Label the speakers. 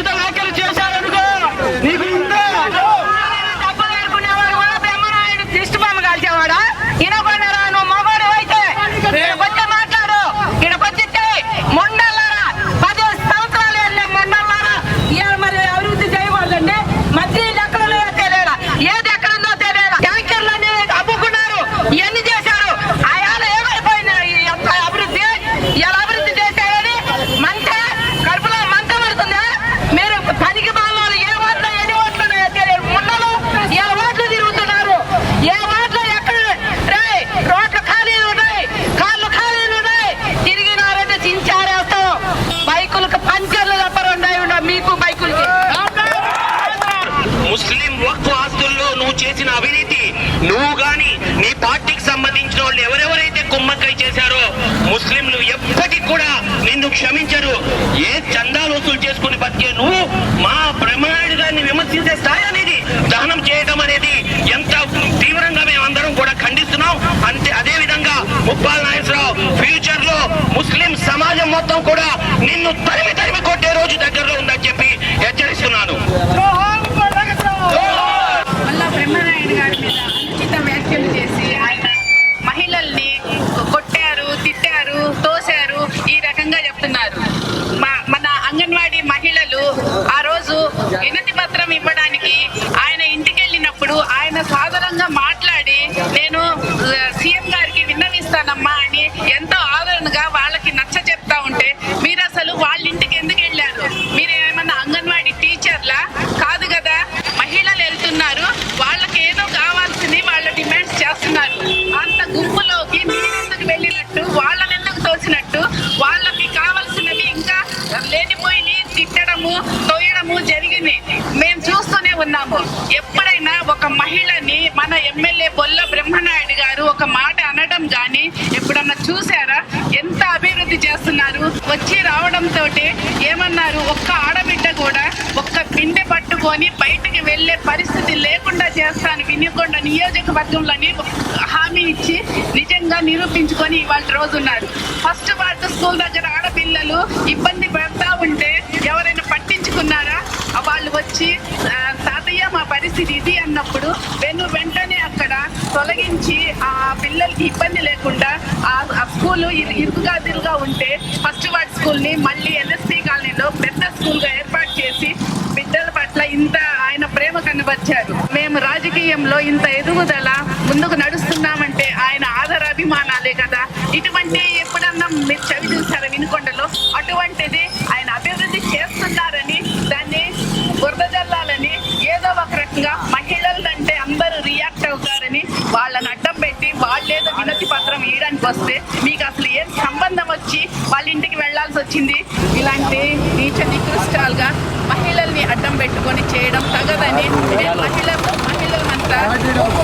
Speaker 1: ಉಚಿತವಾಗಿ కుమ్మక్కై చేశారో ముస్లింలు ఎప్పటికి కూడా నిన్ను క్షమించరు. ఏ చందాలు వసూలు చేసుకుని బతికే నువ్వు మా బ్రహ్మనాయుడు గారిని విమర్శించే స్థాయి అనేది దహనం చేయటం అనేది ఎంత తీవ్రంగా మేమందరం కూడా ఖండిస్తున్నాం. అంతే అదే విధంగా ముప్పాల నాగేశ్వరరావు ఫ్యూచర్లో ముస్లిం సమాజం మొత్తం కూడా నిన్ను తరిమి తరిమి
Speaker 2: ఎంతో వాళ్ళకి నచ్చ చెప్తా ఉంటే మీరు అసలు వాళ్ళ ఇంటికి ఎందుకు వెళ్ళారు? మీరు ఏమన్నా అంగన్వాడీ టీచర్లా? కాదు కదా. మహిళలు వెళ్తున్నారు. వాళ్ళకి ఏదో కావాల్సింది వాళ్ళ డిమాండ్స్ చేస్తున్నారు. అంత గుంపులోకి మీరెందుకు వెళ్ళినట్టు? వాళ్ళని ఎందుకు తోసినట్టు? వాళ్ళకి కావాల్సినవి ఇంకా లేనిపోయి తిట్టడము తోయడము జరిగింది. మేము చూస్తూనే ఉన్నాము. ఎప్పుడైనా ఒక మహిళని మన ఎమ్మెల్యే బొల్ల బ్రహ్మనాయుడు గారు ఒక మాట అనడం కానీ ఎప్పుడన్నా చూసారా ఎంత అభివృద్ధి చేస్తున్నారు వచ్చి రావడంతో ఉన్నారు. ఒక్క ఆడబిడ్డ కూడా ఒక్క బిందె పట్టుకొని బయటికి వెళ్ళే పరిస్థితి లేకుండా చేస్తాను. వినియకొండ నియోజకవర్గంలోని హామీ ఇచ్చి నిజంగా నిరూపించుకొని ఇవాళ రోజు ఉన్నారు. ఫస్ట్ వార్డు స్కూల్ దగ్గర ఆడపిల్లలు ఇబ్బంది పడతా ఉంటే ఎవరైనా పట్టించుకున్నారా? వాళ్ళు వచ్చి తాతయ్య మా పరిస్థితి ఇది అన్నప్పుడు వెను వెంటనే అక్కడ తొలగించి ఆ పిల్లలకి ఇబ్బంది లేకుండా ఆ ఆ స్కూల్ ఇరు- ఇరుకుగా ఉంటే ఫస్ట్ వార్డ్ స్కూల్ని మళ్ళీ ఎన్ఎస్ రాజకీయంలో ఇంత ఎదుగుదల ముందుకు నడుస్తున్నామంటే ఆయన ఆదర అభిమానాలే కదా. ఇటువంటి ఎప్పుడన్నా మీరు చవి చూసారా వినుకొండలో? అటువంటిది ఆయన అభివృద్ధి చేస్తున్నారని దాన్ని బురదజల్లాలని ఏదో ఒక రకంగా మహిళలంటే అందరూ రియాక్ట్ అవుతారని వాళ్ళని అడ్డం పెట్టి వాళ్ళేదో వినతి పత్రం ఇవ్వడానికి వస్తే మీకు అసలు ఏం సంబంధం వచ్చి వాళ్ళ ఇంటికి వెళ్ళాల్సి వచ్చింది? ఇలాంటి నీచ నికృష్టాలుగా మహిళల్ని అడ్డం పెట్టుకొని చేయడం తగదని నేను మహిళలు கட்டிடம்